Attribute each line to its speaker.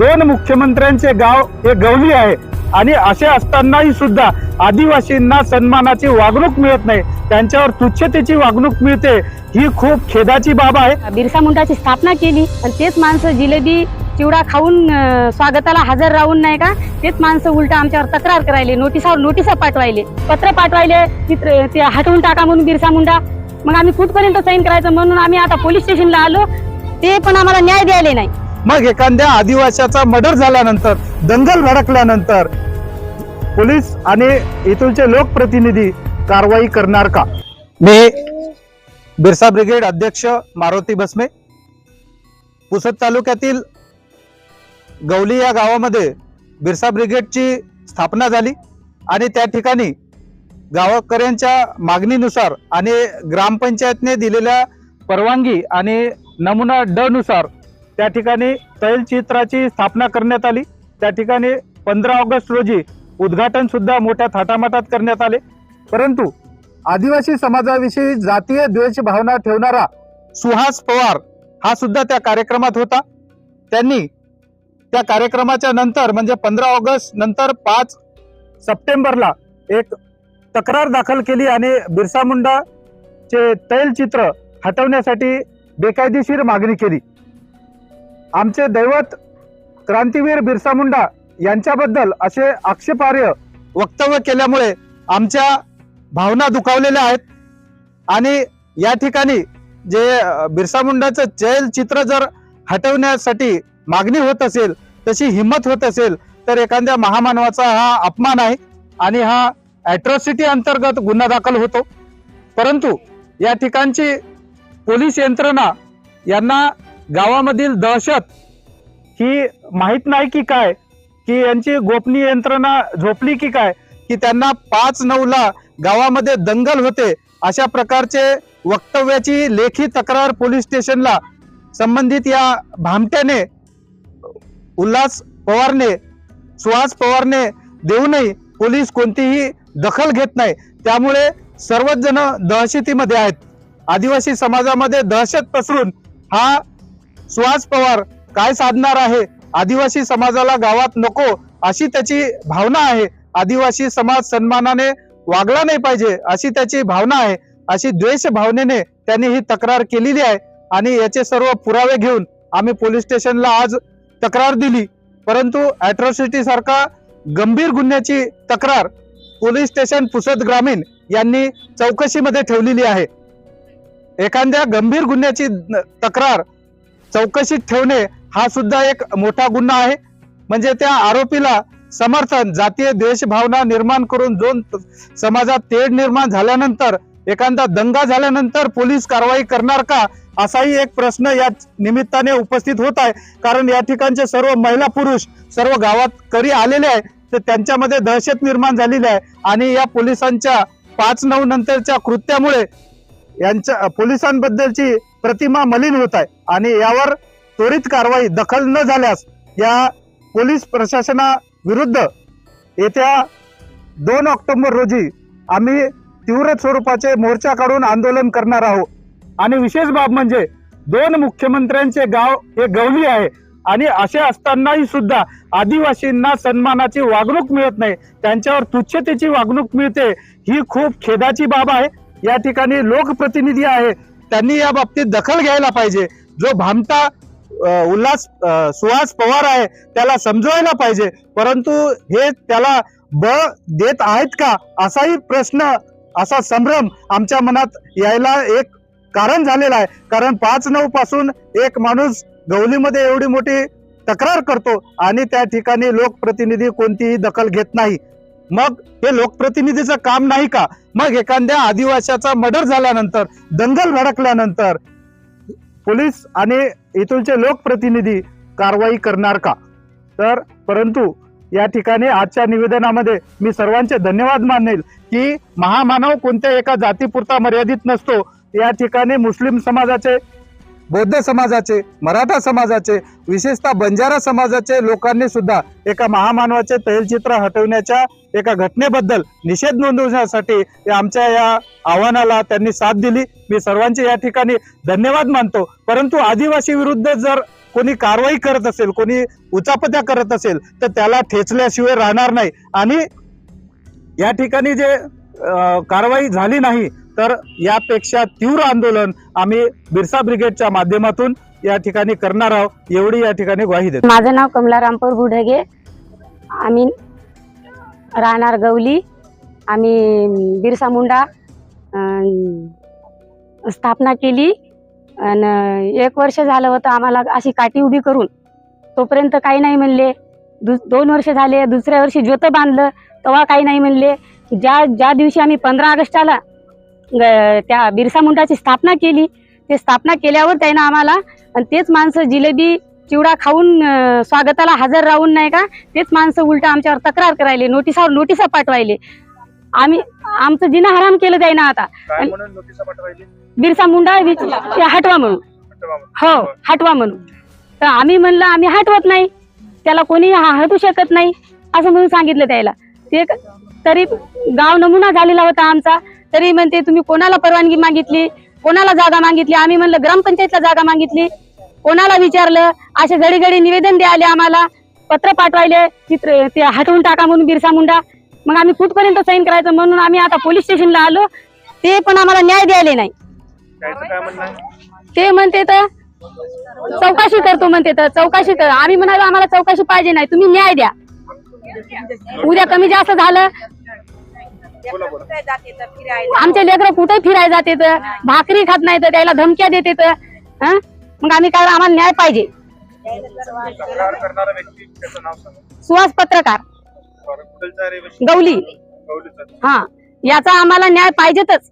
Speaker 1: दोन मुख्यमंत्र्यांचे गाव हे गवली आहे. आणि असे असतानाही सुद्धा आदिवासींना सन्मानाची वागणूक मिळत नाही. त्यांच्यावर तुच्छतेची वागणूक मिळते. ही खूप खेदाची बाब आहे.
Speaker 2: बिरसा मुंडाची स्थापना केली. आणि तेच माणसं जिलेबी चिवडा खाऊन स्वागताला हजर राहून नाही का? तेच माणसं उलट आमच्यावर तक्रार करायले नोटिसावर नोटिसा पाठवायले. पत्र पाठवायले चित्र ते हटवून टाका म्हणून बिरसा मुंडा. मग आम्ही कुठपर्यंत साईन करायचं? म्हणून आम्ही आता पोलीस स्टेशनला आलो. ते पण आम्हाला न्याय द्यायला नाही.
Speaker 1: मग एखाद्या आदिवासाचा मर्डर झाल्यानंतर दंगल भडकल्यानंतर पोलीस आणि इथूनचे लोकप्रतिनिधी कारवाई करणार का? मी बिरसा ब्रिगेड अध्यक्ष मारुती बसमे पुसद तालुक्यातील गवली या गावामध्ये बिरसा ब्रिगेडची स्थापना झाली आणि त्या ठिकाणी गावकऱ्यांच्या मागणीनुसार आणि ग्रामपंचायतने दिलेल्या परवानगी आणि नमुना ड नुसार त्या ठिकाणी तैलचित्राची स्थापना करण्यात आली. त्या ठिकाणी पंधरा ऑगस्ट रोजी उद्घाटन सुद्धा मोठ्या थाटामाटात करण्यात आले. परंतु आदिवासी समाजाविषयी जातीय द्वेष भावना ठेवणारा सुहास पवार हा सुद्धा त्या कार्यक्रमात होता. त्यांनी त्या कार्यक्रमाच्या नंतर म्हणजे पंधरा ऑगस्ट नंतर पाच सप्टेंबरला एक तक्रार दाखल केली आणि बिरसा मुंडाचे तैलचित्र हटवण्यासाठी बेकायदेशीर मागणी केली. आमचे दैवत क्रांतीवीर बिरसा मुंडा यांच्याबद्दल असे आक्षेपार्ह वक्तव्य केल्यामुळे आमच्या भावना दुखावलेल्या आहेत. आणि या ठिकाणी जे बिरसा मुंडाचं चैल चित्र जर हटवण्यासाठी मागणी होत असेल तशी हिंमत होत असेल तर एखाद्या महामानवाचा हा अपमान आहे आणि हा ॲट्रॉसिटी अंतर्गत गुन्हा दाखल होतो. परंतु या ठिकाणची पोलीस यंत्रणा यांना गावामधील दहशत ही माहीत नाही की काय? की यांची गोपनीय यंत्रणा झोपली की काय? की त्यांना पाच नऊला गावामध्ये दंगल होते अशा प्रकारचे वक्तव्याची लेखी तक्रार पोलीस स्टेशनला संबंधित या भामट्याने उल्हास पवारने सुहास पवारने देऊनही पोलीस कोणतीही दखल घेत नाही. त्यामुळे सर्वच जण दहशतीमध्ये आहेत. आदिवासी समाजामध्ये दहशत पसरून हा सुहास पवार काय साधणार आहे? आदिवासी समाजाला गावात नको अशी त्याची भावना आहे. आदिवासी समाज सन्मानाने वागला नाही पाहिजे अशी त्याची भावना आहे. अशी द्वेष भावनेने त्यांनी ही तक्रार केलेली आहे. आणि याचे सर्व पुरावे घेऊन आम्ही पोलीस स्टेशनला आज तक्रार दिली. परंतु अॅट्रॉसिटी सारखा गंभीर गुन्ह्याची तक्रार पोलीस स्टेशन पुसद ग्रामीण यांनी चौकशीमध्ये ठेवलेली आहे. एखाद्या गंभीर गुन्ह्याची तक्रार चौकशीत ठेवणे हा सुद्धा एक मोठा गुन्हा आहे. म्हणजे त्या आरोपीला समर्थन जातीय देशभावना निर्माण करून दोन समाजात तेढ निर्माण झाल्यानंतर एखादा दंगा झाल्यानंतर पोलीस कारवाई करणार का? असाही एक प्रश्न या निमित्ताने उपस्थित होत आहे. कारण या ठिकाणचे सर्व महिला पुरुष सर्व गावात करी आलेले आहे तर त्यांच्यामध्ये दहशत निर्माण झालेली आहे. आणि या पोलिसांच्या पाच नऊ नंतरच्या कृत्यामुळे यांच्या पोलिसांबद्दलची प्रतिमा मलिन होत आहे. आणि यावर त्वरित कारवाई दखल न झाल्यास या पोलीस प्रशासनाविरुद्ध येत्या दोन ऑक्टोबर रोजी आम्ही तीव्र स्वरूपाचे मोर्चा काढून आंदोलन करणार आहोत. आणि विशेष बाब म्हणजे दोन मुख्यमंत्र्यांचे गाव हे गवली आहे. आणि असे असतानाही सुद्धा आदिवासींना सन्मानाची वागणूक मिळत नाही. त्यांच्यावर तुच्छतेची वागणूक मिळते. ही खूप खेदाची बाब आहे. या ठिकाणी लोकप्रतिनिधी आहे. त्यांनी या बाबतीत दखल घ्यायला पाहिजे. जो भामटा उल्हास सुहास पवार आहे त्याला समजवायला पाहिजे. परंतु हे त्याला बळ देत आहेत का असाही प्रश्न असा संभ्रम आमच्या मनात यायला एक कारण झालेलं आहे. कारण पाच नऊ पासून एक माणूस गवलीमध्ये एवढी मोठी तक्रार करतो आणि त्या ठिकाणी लोकप्रतिनिधी कोणतीही दखल घेत नाही. मग हे लोकप्रतिनिधीचं काम नाही का? मग एखाद्या आदिवासाचा मर्डर झाल्यानंतर दंगल भडकल्यानंतर पोलीस आणि इथूनचे लोकप्रतिनिधी कारवाई करणार का? तर परंतु या ठिकाणी आजच्या निवेदनामध्ये मी सर्वांचे धन्यवाद मानेल की महामानव कोणत्या एका जातीपुरता मर्यादित नसतो. या ठिकाणी मुस्लिम समाजाचे बौद्ध समाजाचे मराठा समाजाचे विशेषतः बंजारा समाजाचे लोकांनी सुद्धा एका महामानवाचे तैलचित्र हटवण्याच्या एका घटनेबद्दल निषेध नोंदवण्यासाठी आमच्या या आव्हानाला त्यांनी साथ दिली. मी सर्वांचे या ठिकाणी धन्यवाद मानतो. परंतु आदिवासी विरुद्ध जर कोणी कारवाई करत असेल कोणी उचापत्या करत असेल तर त्याला ठेचल्याशिवाय राहणार नाही. आणि या ठिकाणी जे कारवाई झाली नाही तर यापेक्षा तीव्र आंदोलन आम्ही बिरसा ब्रिगेडच्या माध्यमातून या ठिकाणी करणार आहोत. एवढी या ठिकाणी ग्वाही देतो.
Speaker 2: माझं नाव कमला रामपूर गुढगे. आम्ही राहणार गवली. आम्ही बिरसा मुंडा स्थापना केली. आणि एक वर्ष झालं होतं आम्हाला अशी काठी उभी करून. तोपर्यंत काही नाही म्हणले. दु दोन वर्ष झाले. दुसऱ्या वर्षी ज्योत बांधलं. तेव्हा काही नाही म्हणले. ज्या ज्या दिवशी आम्ही पंधरा ऑगस्टाला त्या बिरसा मुंडाची स्थापना केली. ते स्थापना केल्यावर त्यानं आम्हाला आणि तेच माणसं जिलेबी चिवडा खाऊन स्वागताला हजर राहून नाही का तेच माणसं उलट आमच्यावर तक्रार करायले नोटिसावर नोटिसा पाठवायले. आम्ही आमचं जिना हराम केलं आता.
Speaker 3: म्हणून नोटीस पाठवायची
Speaker 2: बिरसा मुंडा हटवा म्हणून. हो हटवा म्हणून. तर आम्ही म्हणलं आम्ही हटवत नाही. त्याला कोणी हटू शकत नाही असं म्हणून सांगितलं त्याला. ते तरी गाव नमुना झालेला होता आमचा. तरी म्हणते तुम्ही कोणाला परवानगी मागितली? कोणाला जागा मागितली? आम्ही म्हणलं ग्रामपंचायतला जागा मागितली. कोणाला विचारलं? असे घडी घडी निवेदन द्यायले आम्हाला. पत्र पाठवायले. चित्र ते हटवून टाका म्हणून बिरसा मुंडा. मग आम्ही कुठपर्यंत साईन करायचं म्हणून आम्ही आता पोलीस स्टेशनला आलो. ते पण आम्हाला न्याय द्यायले नाही? ते म्हणते तर चौकशी करतो म्हणते तर चौकशी कर. आम्ही म्हणालो आम्हाला चौकशी पाहिजे नाही. तुम्ही न्याय द्या. उद्या कमी जास्त झालं आमचे लेकरं कुठे फिरायला? जाते तर भाकरी खात नाही तर त्याला धमक्या देते तर हं? मग आम्ही काय आम्हाला न्याय पाहिजे.
Speaker 3: तक्रार करणारा व्यक्ती त्याचं नाव सांगा.
Speaker 2: सुहास पत्रकार.
Speaker 3: बरं, कुठलचा?
Speaker 2: गौली
Speaker 3: गवळीचा.
Speaker 2: हा. याचा आम्हाला न्याय पाहिजेतच.